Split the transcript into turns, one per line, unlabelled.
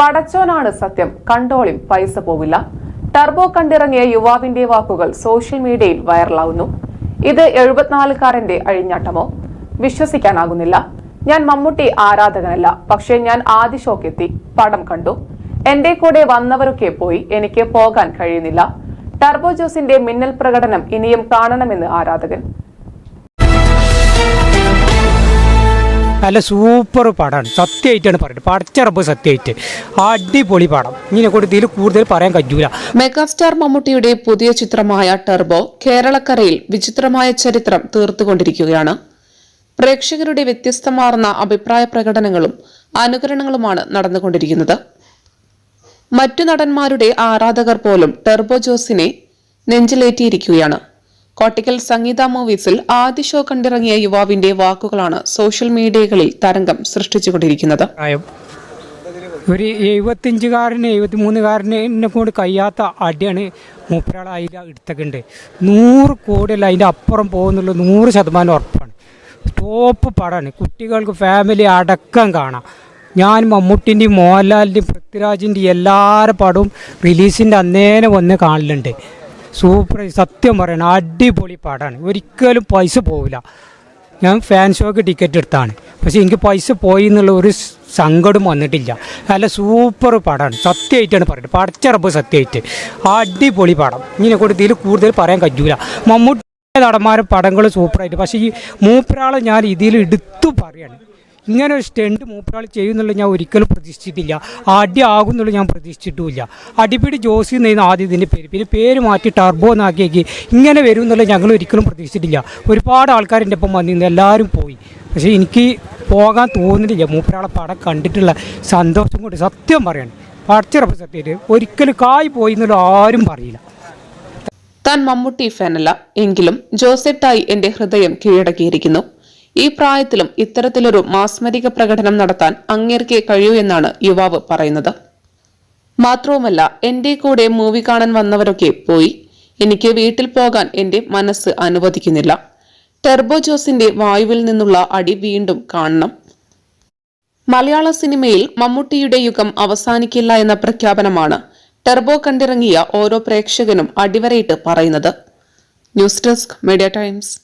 പടച്ചോനാണ് സത്യം. കണ്ടോളിം പൈസ പോവില്ല. ടർബോ കണ്ടിറങ്ങിയ യുവാവിന്റെ വാക്കുകൾ സോഷ്യൽ മീഡിയയിൽ വൈറലാവുന്നു. ഇത് എഴുപത്തിനാലുകാരന്റെ അഴിഞ്ഞാട്ടമോ? വിശ്വസിക്കാനാകുന്നില്ല. ഞാൻ മമ്മൂട്ടി ആരാധകനല്ല. പക്ഷേ ഞാൻ ആദ്യ ഷോക്കെത്തി. പടം കണ്ടു. എന്റെ കൂടെ വന്നവരൊക്കെ പോയി എനിക്ക് പോകാൻ കഴിയുന്നില്ല. ടർബോ ജോസിന്റെ മിന്നൽ പ്രകടനം ഇനിയും കാണണമെന്ന് ആരാധകൻ.
നല്ല സൂപ്പർ പടമാണ്. സത്യമായിട്ടാണ് പറയുന്നത്. പടച്ചറപ്പ് സത്യമായിട്ട്. അടിപൊളി പടം. ഇതിനെ ഇതിൽ കൂടുതൽ പറയാൻ കഴിയൂല.
മെഗാസ്റ്റാർ മമ്മൂട്ടിയുടെ പുതിയ ചിത്രമായ ടെർബോ കേരളക്കരയിൽ വിചിത്രമായ ചരിത്രം തീർത്തുകൊണ്ടിരിക്കുകയാണ്. പ്രേക്ഷകരുടെ വ്യത്യസ്തമാർന്ന അഭിപ്രായ പ്രകടനങ്ങളും അനുകരണങ്ങളുമാണ് നടന്നുകൊണ്ടിരിക്കുന്നത്. മറ്റു നടന്മാരുടെ ആരാധകർ പോലും ടെർബോ ജോസിനെ നെഞ്ചിലേറ്റിയിരിക്കുകയാണ്. കോട്ടിക്കൽ സംഗീത മൂവീസിൽ ആദ്യ ഷോ കണ്ടിറങ്ങിയ യുവാവിന്റെ വാക്കുകളാണ് സോഷ്യൽ മീഡിയകളിൽ തരംഗം സൃഷ്ടിച്ചുകൊണ്ടിരിക്കുന്നത്.
ഒരു എഴുപത്തിയഞ്ചുകാരന് എഴുപത്തി മൂന്നുകാരനെ കൊണ്ട് കഴിയാത്ത അടിയാണ് മൂപ്പരാൾ അതിൽ എടുത്തൊക്കെയുണ്ട് നൂറ് കോടിയല്ല അതിന്റെ അപ്പുറം പോകുന്നുള്ള നൂറ് ശതമാനം ഉറപ്പാണ്. ടോപ്പ് പടമാണ്. കുട്ടികൾക്ക് ഫാമിലി അടക്കം കാണാം. ഞാൻ മമ്മൂട്ടിന്റെയും മോഹൻലാലിന്റെയും പൃഥ്വിരാജിന്റെയും എല്ലാവരുടെ പടവും റിലീസിന്റെ അന്നേനെ വന്ന് കാണലുണ്ട്. സൂപ്പർ സത്യം പറയണം അടിപൊളി പാടാണ്. ഒരിക്കലും പൈസ പോവില്ല. ഞാൻ ഫാൻ ഷോക്ക് ടിക്കറ്റ് എടുത്താണ്. പക്ഷേ എനിക്ക് പൈസ പോയി എന്നുള്ള ഒരു സങ്കടം വന്നിട്ടില്ല. നല്ല സൂപ്പർ പാടാണ്. സത്യമായിട്ടാണ് പറയുന്നത്. പടച്ചറപ്പ് സത്യമായിട്ട്. അടിപൊളി പാടം. ഇങ്ങനെ കൂടി ഇതിൽ കൂടുതൽ പറയാൻ കഴിയൂല. മമ്മൂട്ടി നടന്മാരും പടങ്ങൾ സൂപ്പറായിട്ട്. പക്ഷേ ഈ മൂപ്പരാളെ ഞാൻ ഇതിൽ എടുത്തു പറയാണ്. ഇങ്ങനെ ഒരു സ്റ്റണ്ട് മൂപ്പരാൾ ചെയ്യുന്നുള്ളത് ഞാൻ ഒരിക്കലും പ്രതീക്ഷിച്ചിട്ടില്ല. അടി ആകുന്നുള്ളത് ഞാൻ പ്രതീക്ഷിച്ചിട്ടുമില്ല. അടിപിടി ജോസി എന്നായിരുന്നു ആദ്യം ഇതിന്റെ പേര്. പിന്നെ പേര് മാറ്റി ടർബോ എന്നാക്കിയേക്ക് ഇങ്ങനെ വരും എന്നുള്ളത് ഞങ്ങൾ ഒരിക്കലും പ്രതീക്ഷിച്ചിട്ടില്ല. ഒരുപാട് ആൾക്കാരെന്റെ ഒപ്പം വന്നിരുന്നു. എല്ലാവരും പോയി. പക്ഷേ എനിക്ക് പോകാൻ തോന്നുന്നില്ല മൂപ്പരാളെ പടം കണ്ടിട്ടുള്ള സന്തോഷം കൊണ്ട് സത്യം പറയണം. പടച്ചിറപ്പ് സത്യമായിട്ട് ഒരിക്കലും കായ് പോയി എന്നുള്ള ആരും പറയില്ല.
താൻ മമ്മൂട്ടി ഫാനല്ല. എങ്കിലും ജോസെട്ടായി എന്റെ ഹൃദയം കീഴടക്കിയിരിക്കുന്നു. ഈ പ്രായത്തിലും ഇത്തരത്തിലൊരു മാസ്മരിക പ്രകടനം നടത്താൻ അങ്ങേർക്കേ കഴിയൂ എന്നാണ് യുവാവ് പറയുന്നത്. മാത്രവുമല്ല എന്റെ കൂടെ മൂവി കാണാൻ വന്നവരൊക്കെ പോയി. എനിക്ക് വീട്ടിൽ പോകാൻ എന്റെ മനസ്സ് അനുവദിക്കുന്നില്ല. ടെർബോ ജോസിന്റെ വായുവിൽ നിന്നുള്ള അടി വീണ്ടും കാണണം. മലയാള സിനിമയിൽ മമ്മൂട്ടിയുടെ യുഗം അവസാനിക്കില്ല എന്ന പ്രഖ്യാപനമാണ് ടെർബോ കണ്ടിറങ്ങിയ ഓരോ പ്രേക്ഷകനും അടിവരയിട്ട് പറയുന്നത്. News Desk Media Times.